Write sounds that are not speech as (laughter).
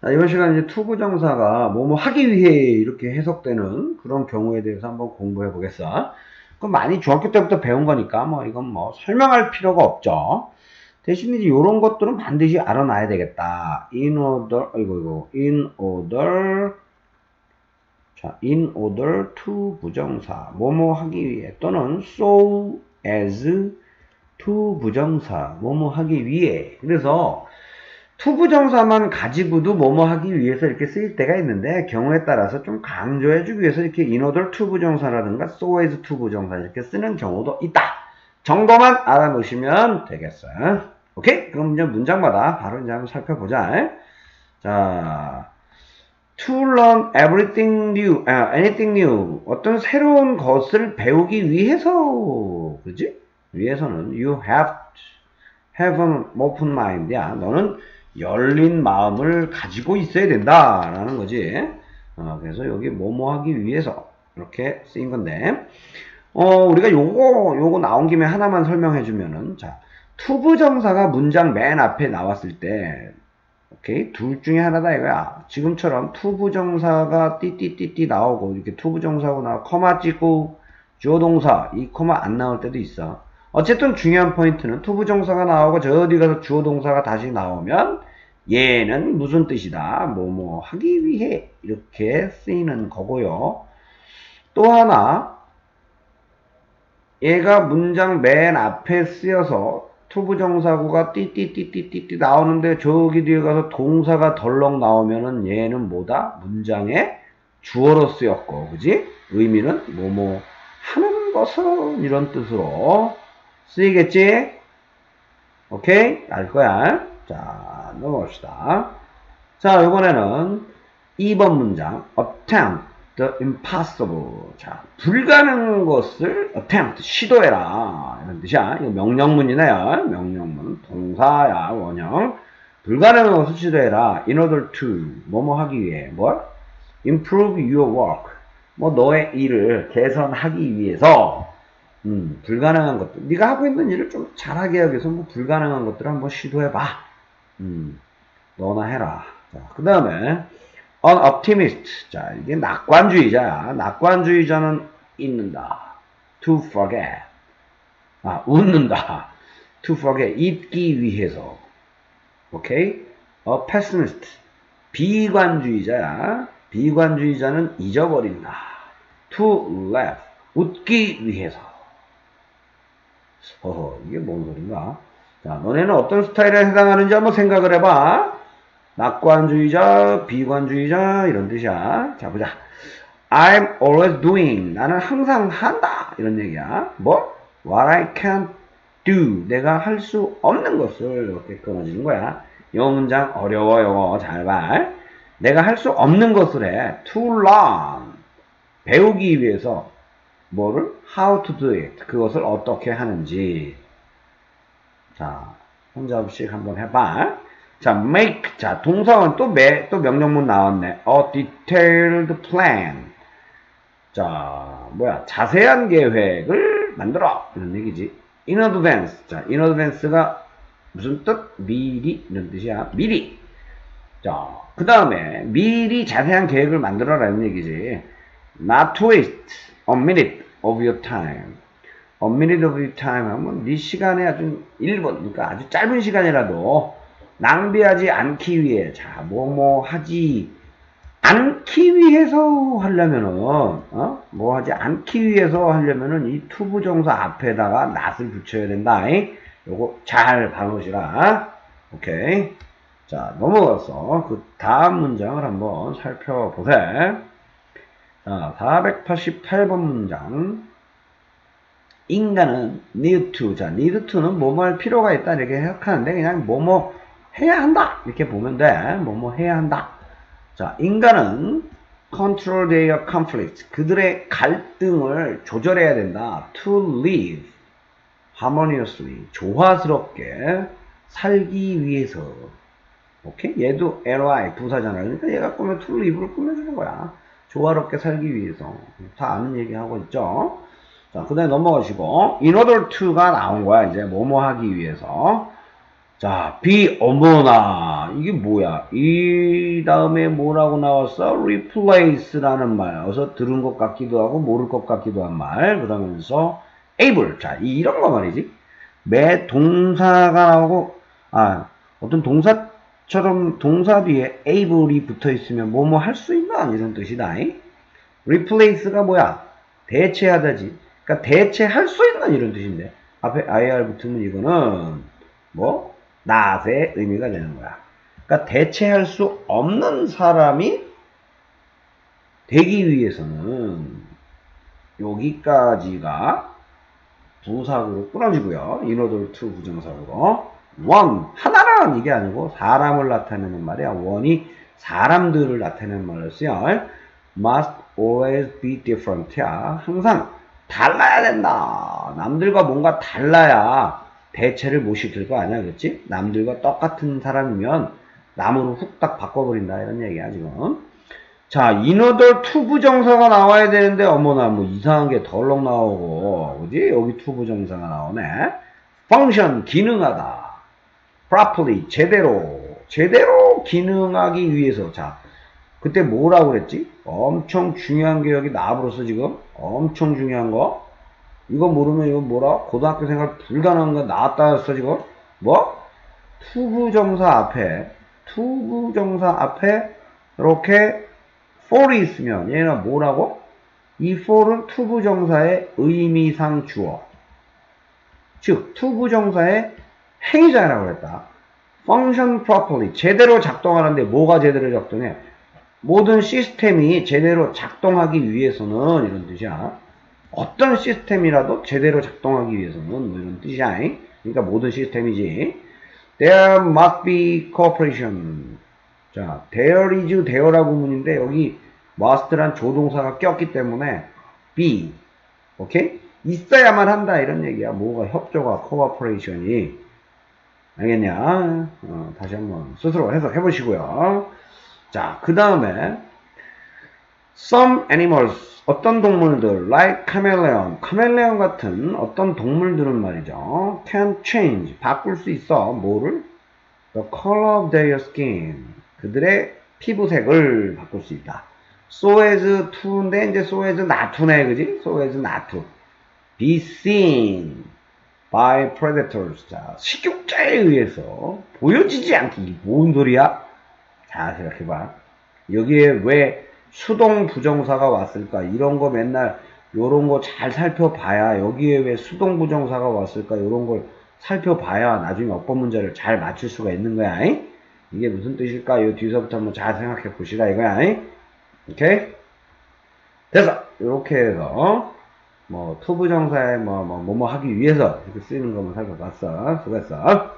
자, 이번 시간 이제 투부정사가 뭐뭐 하기 위해 이렇게 해석되는 그런 경우에 대해서 한번 공부해 보겠어. 그럼 많이 중학교 때부터 배운 거니까 뭐 이건 뭐 설명할 필요가 없죠. 대신 이제 이런 것들은 반드시 알아놔야 되겠다. in order, 이거, 이거, in order, 자, in order to 부정사, 뭐뭐 하기 위해, 또는 so as to 부정사, 뭐뭐 하기 위해. 그래서 to 부정사만 가지고도 뭐뭐 하기 위해서 이렇게 쓰일 때가 있는데, 경우에 따라서 좀 강조해주기 위해서 이렇게 in order to 부정사라든가 so as to 부정사 이렇게 쓰는 경우도 있다. 정도만 알아놓으시면 되겠어요. 오케이? 그럼 이제 문장마다 바로 이제 한번 살펴보자. 자, to learn everything new, 아, anything new. 어떤 새로운 것을 배우기 위해서, 그지? 위해서는 you have, have an open mind야. 너는 열린 마음을 가지고 있어야 된다라는 거지. 어, 그래서 여기 뭐뭐 하기 위해서 이렇게 쓰인 건데, 어, 우리가 요거, 요거 나온 김에 하나만 설명해 주면은, 자, 투부 정사가 문장 맨 앞에 나왔을 때, 오케이? 둘 중에 하나다 이거야. 지금처럼 투부 정사가 띠띠띠띠 나오고, 이렇게 투부 정사고 나와, 커마 찍고, 주어동사, 이 커마 안 나올 때도 있어. 어쨌든 중요한 포인트는 투부 정사가 나오고, 저 어디 가서 주어동사가 다시 나오면, 얘는 무슨 뜻이다? 뭐, 뭐, 하기 위해, 이렇게 쓰이는 거고요. 또 하나, 얘가 문장 맨 앞에 쓰여서 투부정사구가 띠띠띠띠띠띠 나오는데 저기 뒤에 가서 동사가 덜렁 나오면은 얘는 뭐다? 문장의 주어로 쓰였고, 그지? 의미는 뭐뭐 하는 것은 이런 뜻으로 쓰이겠지? 오케이? 알 거야. 자, 넘어갑시다. 자, 이번에는 2번 문장. attempt the impossible. 자, 불가능한 것을 attempt, 시도해라. 이런 뜻이야. 이거 명령문이네요. 명령문. 동사야, 원형. 불가능한 것을 시도해라. in order to. 뭐뭐 하기 위해. 뭘? improve your work. 뭐 너의 일을 개선하기 위해서 음, 불가능한 것들. 네가 하고 있는 일을 좀 잘하게 하기 위해서 뭐 불가능한 것들을 한번 시도해 봐. 음, 너나 해라. 자, 그 다음에 an optimist. 자, 이게 낙관주의자야. 낙관주의자는 잊는다. to forget. 아, 웃는다. (laughs) to forget. 잊기 위해서. 오케이? a pessimist. 비관주의자야. 비관주의자는 잊어버린다. to laugh. 웃기 위해서. 어허, 이게 뭔 소린가? 자, 너네는 어떤 스타일에 해당하는지 한번 생각을 해봐. 낙관주의자, 비관주의자, 이런 뜻이야. 자, 보자. I'm always doing. 나는 항상 한다. 이런 얘기야. 뭐? What I can't do. 내가 할 수 없는 것을 이렇게 끊어지는 거야. 이 문장 어려워, 요거. 잘 봐. 내가 할 수 없는 것을 해. To learn. 배우기 위해서 뭐를? How to do it. 그것을 어떻게 하는지. 자, 혼자 없이 한번 해봐. 자, make. 자, 동사는 또 매, 또 명령문 나왔네. A detailed plan. 자, 뭐야. 자세한 계획을 만들어. 이런 얘기지. in advance. 자, in advance가 무슨 뜻? 미리. 이런 뜻이야. 미리. 자, 그 다음에 미리 자세한 계획을 만들어라는 얘기지. Not to waste a minute of your time. Minute of your time 하면 네 시간에 아주 1분, 그러니까 아주 짧은 시간이라도 낭비하지 않기 위해, 자, 뭐뭐 하지 않기 위해서 하려면은, 어? 뭐 하지 않기 위해서 하려면은 이 투부 정사 앞에다가 낫을 붙여야 된다. 이? 요거 잘 봐놓으시라. 오케이. 자, 넘어가서 그 다음 문장을 한번 살펴보세요. 자, 488번 문장. 인간은 need to. 자, need to는 뭐뭐 할 필요가 있다. 이렇게 해석하는데, 그냥 뭐뭐 해야 한다. 이렇게 보면 돼. 뭐뭐 해야 한다. 자, 인간은 control their conflict. 그들의 갈등을 조절해야 된다. to live harmoniously. 조화스럽게 살기 위해서. 오케이? 얘도 ly 부사잖아. 그러니까 얘가 꾸며 to live를 꾸며주는 거야. 조화롭게 살기 위해서. 다 아는 얘기 하고 있죠? 자, 그 다음에 넘어가시고, in order to가 나온 거야. 이제 뭐뭐 하기 위해서. 자, be 어머나. 이게 뭐야? 이 다음에 뭐라고 나왔어? replace라는 말. 어서 들은 것 같기도 하고 모를 것 같기도 한 말. 그러면서 able. 자, 이- 이런 거 말이지. 매 동사가 나오고 아, 어떤 동사처럼 동사 뒤에 able이 붙어 있으면 뭐뭐 할 수 있나? 이런 뜻이다. replace가 뭐야? 대체하다지. 그러니까 대체할 수 있는 이런 뜻인데 앞에 ir 붙으면 이거는 뭐 not의 의미가 되는 거야. 그러니까 대체할 수 없는 사람이 되기 위해서는 여기까지가 부사구로 끊어지고요. 인어돌 투 부정사구로 one 하나라는 이게 아니고 사람을 나타내는 말이야. one이 사람들을 나타내는 말로 쓰여. must always be different야. 항상 달라야 된다. 남들과 뭔가 달라야 대체를 못 시킬 거 아니야, 그렇지? 남들과 똑같은 사람이면 남으로 훅딱 바꿔버린다 이런 얘기야 지금. 자, 인어덜 투부정사가 나와야 되는데 어머나 뭐 이상한 게 덜렁 나오고 어디 여기 투부정사가 나오네. function 기능하다. properly 제대로 제대로 기능하기 위해서 자 그때 뭐라고 그랬지? 엄청 중요한 게 여기 나와버렸어 지금 엄청 중요한 거 이거 모르면 이거 뭐라 고등학교 생활 불가능한 거 나왔다 했어 지금 뭐? 투부정사 앞에 투부정사 앞에 이렇게 for이 있으면 얘는 뭐라고? 이 for은 투부정사의 의미상 주어 즉 투부정사의 행위자라고 그랬다 function properly 제대로 작동하는데 뭐가 제대로 작동해? 모든 시스템이 제대로 작동하기 위해서는 이런 뜻이야. 어떤 시스템이라도 제대로 작동하기 위해서는 뭐 이런 뜻이야. 그러니까 모든 시스템이지. There must be cooperation. 자, there is there라고 문인데 여기 must란 조동사가 꼈기 때문에 be. 오케이? 있어야만 한다 이런 얘기야. 뭐가 협조가 cooperation이. 알겠냐? 어, 다시 한번 스스로 해석해 보시고요. 자, 그 다음에 some animals 어떤 동물들 like chameleon, 카멜레온 같은 어떤 동물들은 말이죠. can change 바꿀 수 있어. 뭐를? the color of their skin 그들의 피부색을 바꿀 수 있다. so as to인데 이제 so as not to네 그지? so as not be seen by predators 자 식욕자에 의해서 보여지지 않기 뭔 소리야? 자, 생각해봐. 여기에 왜 수동 부정사가 왔을까? 이런 거 맨날 요런 거 잘 살펴봐야 여기에 왜 수동 부정사가 왔을까? 요런 걸 살펴봐야 나중에 어법 문제를 잘 맞출 수가 있는 거야. 잉? 이게 무슨 뜻일까? 요 뒤서부터 한번 잘 생각해 보시라 이거야. 잉? 오케이? 됐어. 이렇게 해서 뭐 투부정사에 뭐뭐 뭐 뭐 하기 위해서 이렇게 쓰이는 것만 살펴봤어. 수고했어.